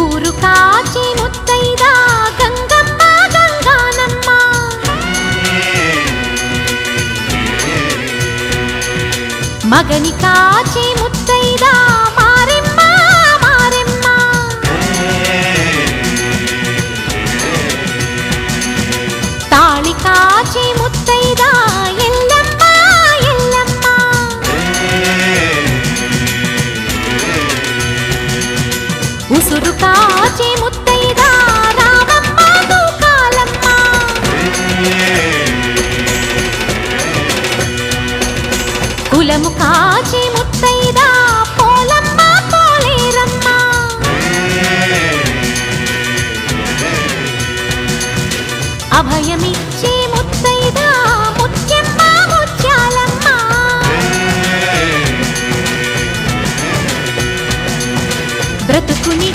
ఊరు కాచి ముత్తైదా గంగమ్మ గంగానమ్మ. మగని కాచి ముత్త ఉసురు కాచి ముత్తైదా రామమ్మ దూకాలమ్మ. కులము కాచి ముత్తైదా పోలమ్మ పోలేరమ్మ. అభయమిచ్చి ముత్తైదా బ్రతుకుని